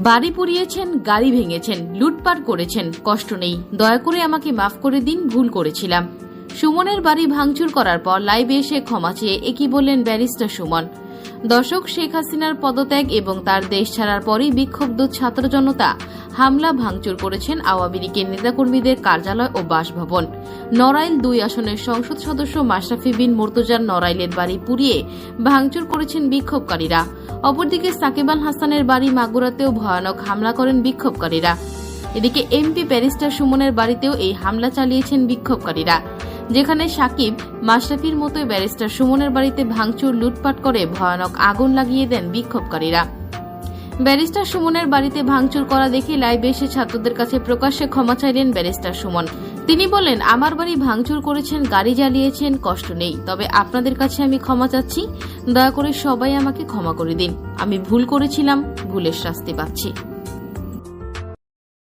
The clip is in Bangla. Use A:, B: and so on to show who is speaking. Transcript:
A: বাড়ি পুড়িয়েছেন, গাড়ি ভেঙেছেন, লুটপাট করেছেন, কষ্ট নেই। দয়া করে আমাকে মাফ করে দিন, ভুল করেছিলাম। সুমনের বাড়ি ভাঙচুর করার পর লাইভে এসে ক্ষমা চেয়ে একই বললেন ব্যারিস্টার সুমন। দর্শক শেখ হাসিনার পদত্যাগ এবং তার দেশ ছাড়ার পরই বিক্ষুব্ধ ছাত্র জনতা হামলা ভাঙচুর করেছেন আওয়ামী লীগের নেতাকর্মীদের কার্যালয় ও বাসভবন। নড়াইল দুই আসনের সংসদ সদস্য মাশরাফি বিন মুর্তজার নড়াইলের বাড়ি পুড়িয়ে ভাঙচুর করেছেন বিক্ষোভকারীরা। অপরদিকে সাকিব আল হাসানের বাড়ি মাগুরাতেও ভয়ানক হামলা করেন বিক্ষোভকারীরা। এদিকে এমপি ব্যারিস্টার সুমনের বাড়িতেও এই হামলা চালিয়েছেন বিক্ষোভকারীরা। যেখানে সাকিব মাশরাফির মতোই ব্যারিস্টার সুমনের বাড়িতে ভাঙচুর, লুটপাট করে ভয়ানক আগুন লাগিয়ে দেন বিক্ষোভকারীরা। ব্যারিস্টার সুমনের বাড়িতে ভাঙচুর করা দেখে লাইভে এসে ছাত্রদের কাছে প্রকাশ্যে ক্ষমা চাইলেন ব্যারিস্টার সুমন। তিনি বলেন, আমার বাড়ি ভাঙচুর করেছেন, গাড়ি জ্বালিয়েছেন, কষ্ট নেই। তবে আপনাদের কাছে আমি ক্ষমা চাচ্ছি। দয়া করে সবাই আমাকে ক্ষমা করে দিন। আমি ভুল করেছিলাম, ভুলের শাস্তি পাচ্ছি।